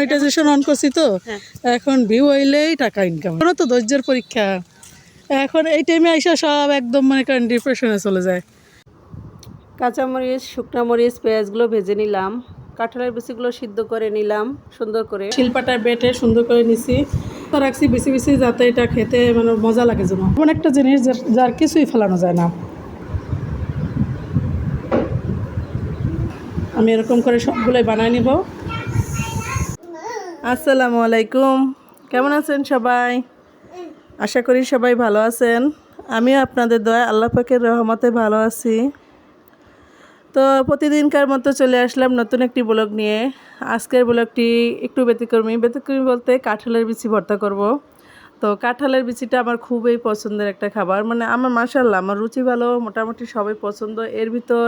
Monetization on করছি তো হ্যাঁ। এখন ভিউ হইলেই টাকা ইনকাম কোনো তো ধৈর্যের পরীক্ষা। এখন এই টাইমে আইসা সব একদম মনে করেন ডিপ্রেশনে চলে যায়। কাঁচামরিচ শুকনা মরিচ পেঁয়াজগুলো ভেজে নিলাম। কাঁঠালের বিচিগুলো সিদ্ধ করে নিলাম সুন্দর করে। শিলপাটার বেটে সুন্দর করে নিছি। তো রাখছি বেশি বেশি যাতে এটা খেতে মানে মজা লাগে যেন। এমন একটা জিনিস যার- যার কিছুই ফেলানো যায় না। আমি এরকম করে সবগুলোই বানায় নিব। আসসালামু আলাইকুম। কেমন আছেন সবাই? আশা করি সবাই ভালো আছেন। আমিও আপনাদের দয়া আল্লাহ পাকের রহমতে ভালো আছি। তো প্রতিদিনকার মতো চলে আসলাম নতুন একটি ব্লগ নিয়ে। আজকের ব্লগটি একটু ব্যতিক্রমী। ব্যতিক্রমী বলতে কাঁঠালের বিচি ভর্তা করব। তো কাঁঠালের বিচিটা আমার খুবই পছন্দের একটা খাবার। মানে আমার মাসাল্লাহ আমার রুচি ভালো, মোটামুটি সবাই পছন্দ। এর ভিতর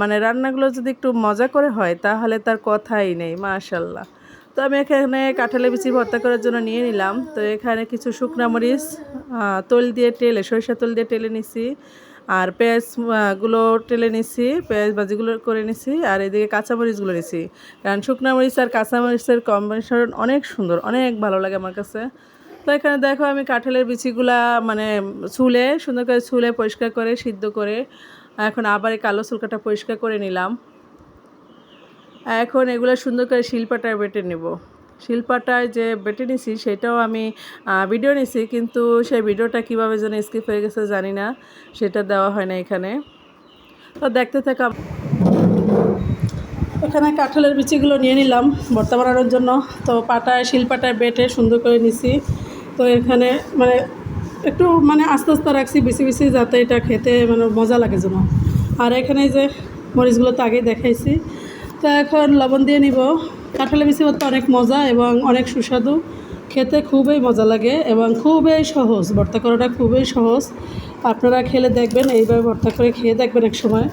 মানে রান্নাগুলো যদি একটু মজা করে হয়, তাহলে তার কথাই নেই মাশাল্লাহ তো আমি এখানে কাঁঠালের বিচি ভর্তা করার জন্য নিয়ে নিলাম। তো এখানে কিছু শুকনা মরিচ তোল দিয়ে টেলে সরিষা তোল দিয়ে টেলে নিছি, আর পেঁয়াজগুলো টেলে নিছি, পেঁয়াজ ভাজিগুলো করে নিছি, আর এদিকে কাঁচামরিচগুলো নিছি। কারণ শুকনা মরিচ আর কাঁচামরিচের কম্বিনেশন অনেক সুন্দর, অনেক ভালো লাগে আমার কাছে। তো এখানে দেখো আমি কাঁঠালের বিচিগুলা মানে ছুলে, সুন্দর করে ছুলে পরিষ্কার করে, সিদ্ধ করে, এখন আবার এই কালো চুলকাটা পরিষ্কার করে নিলাম। এখন এগুলো সুন্দর করে শিলপাটায় বেটে নেব। শিলপাটায় যে বেটে নিছি সেটাও আমি ভিডিও নিছি, কিন্তু সেই ভিডিওটা কীভাবে যেন স্কিপ হয়ে গেছে জানি না, সেটা দেওয়া হয় না এখানে। তো দেখতে থাকা এখানে কাঁঠালের বিচিগুলো নিয়ে নিলাম ভর্তা বানানোর জন্য। তো পাটায়, শিলপাটায় বেটে সুন্দর করে নিছি। তো এখানে মানে একটু মানে আস্তে আস্তে রাখছি বেশি বেশি যাতে এটা খেতে মানে মজা লাগে যেন। আর এখানে যে মরিচগুলো তো আগেই দেখাইছি। তো এখন লবণ দিয়ে নিব। কাঁঠালের বিচি ভর্তা অনেক মজা এবং অনেক সুস্বাদু। খেতে খুবই মজা লাগে এবং খুবই সহজ। ভর্তা করাটা খুবই সহজ। আপনারা খেলে দেখবেন, এইভাবে ভর্তা করে খেয়ে দেখবেন এক সময়।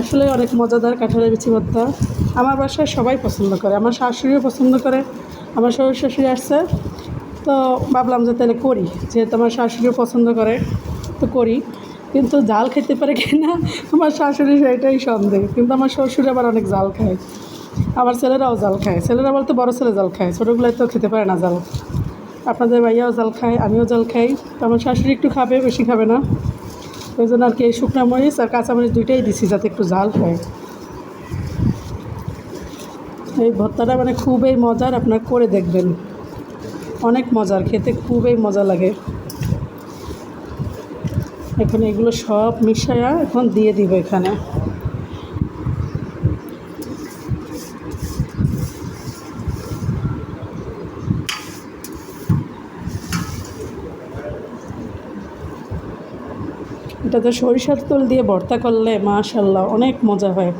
আসলে অনেক মজাদার কাঁঠালের বিচি ভর্তা। আমার বাসায় সবাই পছন্দ করে। আমার শাশুড়িও পছন্দ করে। আমার শ্বশুর শাশুড়ি আসছে। তো ভাবলাম যে তাহলে করি। যেহেতু আমার শাশুড়িও পছন্দ করে, তো করি। কিন্তু জাল খেতে পারে কি না? আমার শাশুড়ি সেটাই সন্দেহ। কিন্তু আমার শ্বশুর আবার অনেক জাল খায়। আমার ছেলেরাও জাল খায়। ছেলেরা বলতে বড় ছেলে জাল খায় ছোটোগুলোয় তো খেতে পারে না জাল আপনাদের ভাইয়াও জাল খায়, আমিও জাল খাই। তো আমার শাশুড়ি একটু খাবে, বেশি খাবে না। ওই জন্য আর কি এই শুকনা মরিচ আর কাঁচা মরিচ দুইটাই দিছি যাতে একটু জাল হয়। এই ভর্তাটা মানে খুবই মজার, আপনার করে দেখবেন। অনেক মজার, খেতে খুবই মজা লাগে। এখন এগুলো সব মিশায়া এখন দিয়ে দিব এখানে। এটাতে সরিষার তেল দিয়ে ভর্তা করলে মাশাল্লাহ অনেক মজা হয়।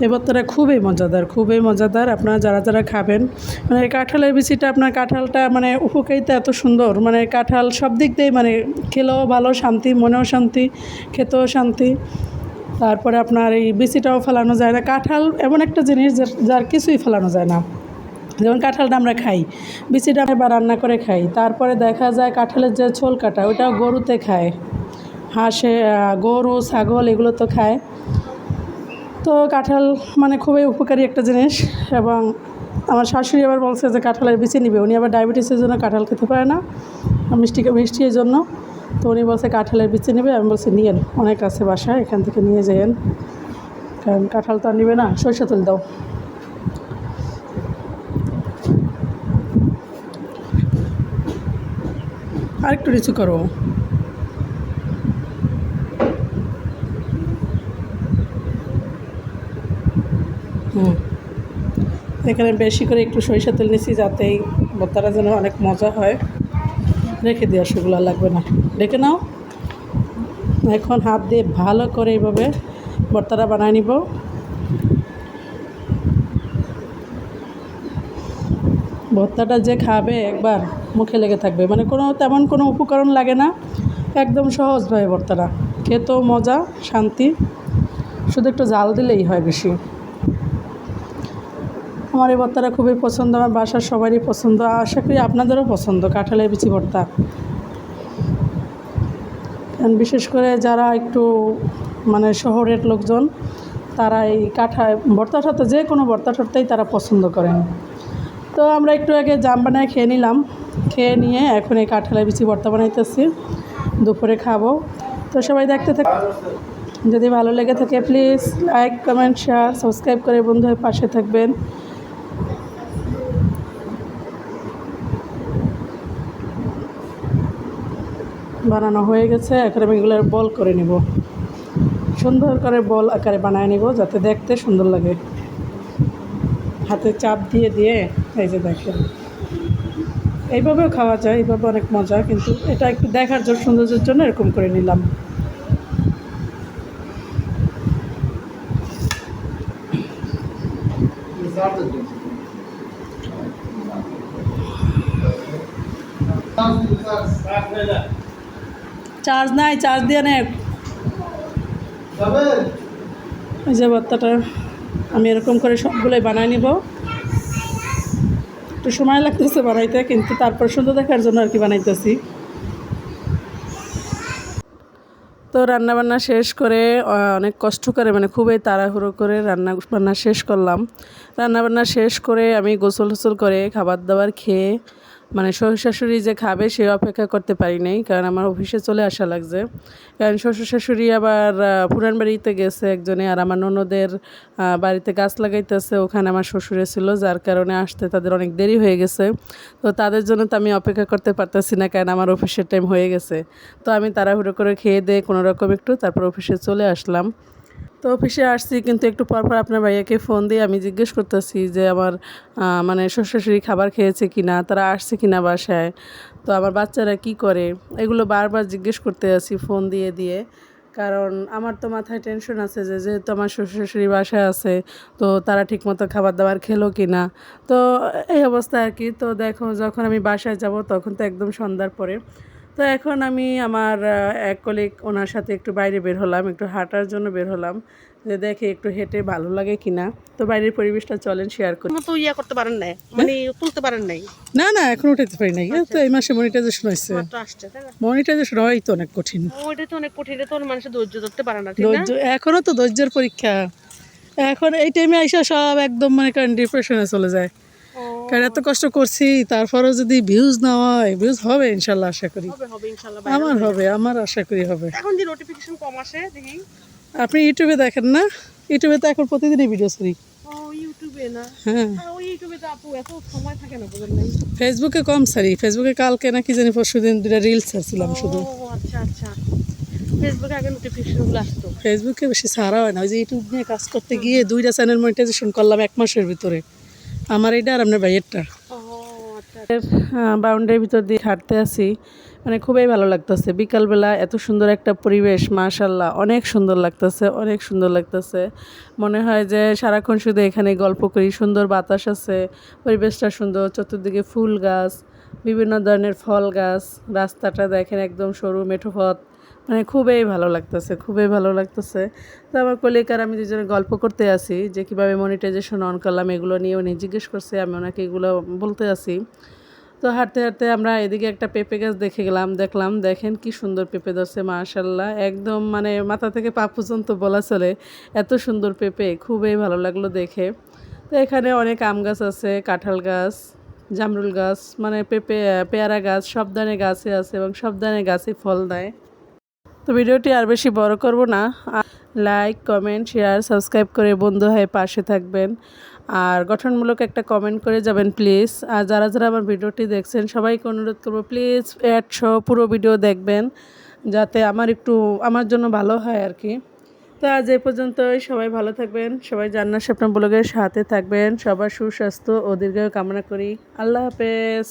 এই ভর্তাটা খুবই মজাদার খুবই মজাদার। আপনারা যারা যারা খাবেন মানে কাঁঠালের বিচিটা, আপনার কাঁঠালটা মানে উপকারিতা এত সুন্দর। মানে কাঁঠাল সব দিক দিয়ে মানে খেলেও ভালো শান্তি, মনেও শান্তি, খেতেও শান্তি। তারপরে আপনার এই বিচিটাও ফেলানো যায় না। কাঁঠাল এমন একটা জিনিস যার- কিছুই ফেলানো যায় না। যেমন কাঁঠালটা আমরা খাই, বিচিটা আমরা রান্না করে খাই। তারপরে দেখা যায় কাঁঠালের যে ছোল কাটা ওটাও গরুতে খায়। হাঁসে গরু, ছাগল এগুলো তো খায়। তো কাঁঠাল মানে খুবই উপকারী একটা জিনিস এবং আমার শাশুড়ি আবার বলছে যে কাঁঠালের বিচি নিবে। উনি আবার ডায়াবেটিসের জন্য কাঁঠাল খেতে পারে না, মিষ্টি মিষ্টির জন্য। তো উনি বলছে কাঁঠালের বিচি নেবে। আমি বলছি, নিয়েন, অনেক আছে বাসায়, এখান থেকে নিয়ে যাইয়েন। কারণ কাঁঠাল তো আর নিবে না। সরষে তেল দাও। আরেকটু নিচু করো। এখানে বেশি করে একটু সরিষা তেল নিচ্ছি যাতে এই ভর্তাটা যেন অনেক মজা হয়। রেখে দেওয়া সেগুলো লাগবে না। রেখে নাও। এখন হাত দিয়ে ভালো করে এইভাবে ভর্তাটা বানায় নিব। ভর্তাটা যে খাবে একবার মুখে লেগে থাকবে। মানে কোনো তেমন কোনো উপকরণ লাগে না। একদম সহজভাবে ভর্তাটা। খেতেও মজা, শান্তি। শুধু একটু জাল দিলেই হয় বেশি। আমার এই ভর্তাটা খুবই পছন্দ, আমার বাসার সবারই পছন্দ আশা করি আপনাদেরও পছন্দ, কাঁঠালের বিচি ভর্তা। বিশেষ করে যারা একটু মানে শহরের লোকজন, তারা এই কাঠা ভর্তার সাথে যে কোনো ভর্তার সাথেই তারা পছন্দ করেন। তো আমরা একটু আগে জাম বানায় খেয়ে নিলাম, খেয়ে নিয়ে এখন এই কাঁঠালের বিচি ভর্তা বানাইতেছি, দুপুরে খাব। তো সবাই দেখতে থাক যদি ভালো লেগে থাকে please like comment share subscribe করে বন্ধু পাশে থাকবেন। বানানো হয়ে গেছে, এখন আমি এগুলো বল করে নিব। সুন্দর করে বল আকারে বানায় নিব, যাতে দেখতে সুন্দর লাগে। হাতে চাপ দিয়ে দিয়ে, এই যে দেখেন। এইভাবেও খাওয়া যায়, এইভাবে অনেক মজা, কিন্তু এটা একটু দেখার জন্য, সৌন্দর্যের জন্য এরকম করে নিলাম। চার্জ নাই চার্জ দিয়ে নে এই যে ভর্তাটা আমি এরকম করে সবগুলোই বানায় নিব। একটু সময় লাগতেছে বানাইতে কিন্তু তারপর সুন্দর দেখার জন্য আর কি বানাইতেছি। তো রান্না বান্না শেষ করে অনেক কষ্ট করে মানে খুবই তাড়াহুড়ো করে রান্না বান্না শেষ করলাম। রান্না বান্না শেষ করে আমি গোসল টোসল করে খাবার দাবার খেয়ে মানে শ্বশুর শাশুড়ি যে খাবে সে অপেক্ষা করতে পারি নাই, কারণ আমার অফিসে চলে আসা লাগছে। কারণ শ্বশুর শাশুড়ি আবার পুরান বাড়িতে গেছে একজনে, আর আমার ননদের বাড়িতে গাছ লাগাইতেছে, ওখানে আমার শ্বশুরে ছিল, যার কারণে আসতে তাদের অনেক দেরি হয়ে গেছে। তো তাদের জন্য তো আমি অপেক্ষা করতে পারতেছি না, কারণ আমার অফিসের টাইম হয়ে গেছে। তো আমি তাড়াহুড়ো করে খেয়ে দিয়ে কোনো রকম একটু তারপর অফিসে চলে আসলাম। তো অফিসে আসছি, কিন্তু একটু পর পর আপনার ভাইয়াকে ফোন দিয়ে আমি জিজ্ঞেস করতেছি যে আমার মানে শ্বশুর খাবার খেয়েছে কি না তারা আসছে কি না বাসায়, তো আমার বাচ্চারা কি করে? এগুলো বারবার জিজ্ঞেস করতে আছি ফোন দিয়ে দিয়ে। কারণ আমার তো মাথায় টেনশন আছে যে যেহেতু আমার শ্বশুর বাসায় আছে, তো তারা ঠিকমতো খাবার দাবার খেলো কি না তো এই অবস্থা আর কি। তো দেখো, যখন আমি বাসায় যাব, তখন তো একদম সন্ধ্যার পরে তো এখন আমি আমার এক কলিগ ওনার সাথে একটু বাইরে বের হলাম একটু হাঁটার জন্য বের হলাম। যে দেখে একটু হেঁটে ভালো লাগে কিনা। তো বাইরের পরিবেশটা চলেন শেয়ার করি। তো ইয়া করতে পারেন নাই মানে তুলতে পারেন নাই। না না এখন উঠাতে পারি নাই। তো এই মাসে মনিটাইজেশন হয়েছে। না? মনিটাইজেশন হয় তো অনেক কঠিন। ওইটা তো অনেক কঠিন তো মানুষের ধৈর্য ধরতে পারে না ঠিক না? ধৈর্য এখনও তো ধৈর্যের পরীক্ষা। এখন এই টাইমে আইসা সব একদম মনে করেন ডিপ্রেশনে চলে যায়। কারণ এত কষ্ট করছি তারপরেও যদি ভিউজ না হয় ভিউজ হবে ইনশাল্লাহ আশা করি। আমার হবে। আমার আশা করি হবে। এখন যে নোটিফিকেশন কম আসে দেখি। আপনি ইউটিউবে দেখেন না? ইউটিউবে তো এখন প্রতিদিনই ভিডিও করি হ্যাঁ। না ফেসবুকে কম সারি ফেসবুকে কালকে নাকি জানি পরশু দিন দুটা রিলস ছাড়ছিলাম শুধু। আচ্ছা আচ্ছা। ফেসবুকে আগে নোটিফিকেশন আসতো। ফেসবুকে বেশি ছাড়া হয় না। ওই যে ইউটিউব নিয়ে কাজ করতে গিয়ে দুইটা চ্যানেল মনিটাইজেশন করলাম এক মাসের ভিতরে। আমার এটা আর আপনার ভাইয়েরটা আচ্ছা। বাউন্ডারির ভিতর দিয়ে হাঁটতে আসি মানে খুবই ভালো লাগতেছে। বিকালবেলা এত সুন্দর একটা পরিবেশ মাশাল্লাহ অনেক সুন্দর লাগতেছে অনেক সুন্দর লাগতেছে। মনে হয় যে সারাক্ষণ শুধু এখানে গল্প করি সুন্দর বাতাস আছে পরিবেশটা সুন্দর চতুর্দিকে ফুল গাছ বিভিন্ন ধরনের ফল গাছ রাস্তাটা দেখেন একদম সরু মেঠো পথ। মানে খুবই ভালো লাগতেছে, খুবই ভালো লাগতেছে। তো আমার কলিকার আমি দুজনে গল্প করতে আসি, যে কীভাবে মনিটাইজেশন অন করলাম, এগুলো নিয়ে উনি জিজ্ঞেস করছে, আমি ওনাকে এগুলো বলতে আসি। তো হাঁটতে হাঁটতে আমরা এদিকে একটা পেঁপে গাছ দেখে গেলাম, দেখলাম দেখেন কি সুন্দর পেঁপে ধরছে মাশাল্লাহ একদম মানে মাথা থেকে পা পর্যন্ত বলা চলে, এত সুন্দর পেঁপে, খুবই ভালো লাগল দেখে। তো এখানে অনেক আম গাছ আছে, কাঁঠাল গাছ, জামরুল গাছ মানে পেঁপে পেয়ারা গাছ সব ধরনের গাছে আছে এবং সব ধরনের গাছে ফল দেয়। তো ভিডিওটি আর বেশি বড় করব না। লাইক কমেন্ট শেয়ার সাবস্ক্রাইব করে বন্ধু হয়ে পাশে থাকবেন। আর গঠনমূলক একটা কমেন্ট করে যাবেন প্লিজ আর যারা যারা আমার ভিডিওটি দেখছেন, সবাইকে অনুরোধ করব প্লিজ অ্যাড সহ পুরো ভিডিও দেখবেন, যাতে আমার একটু, আমার জন্য ভালো হয় আর কি। তো আজ এ পর্যন্তই, সবাই ভালো থাকবেন, সবাই জান্নার স্বপ্ন ব্লগের সাথে থাকবেন, সবার সুস্বাস্থ্য ও দীর্ঘায়ু কামনা করি। আল্লাহ হাফেজ।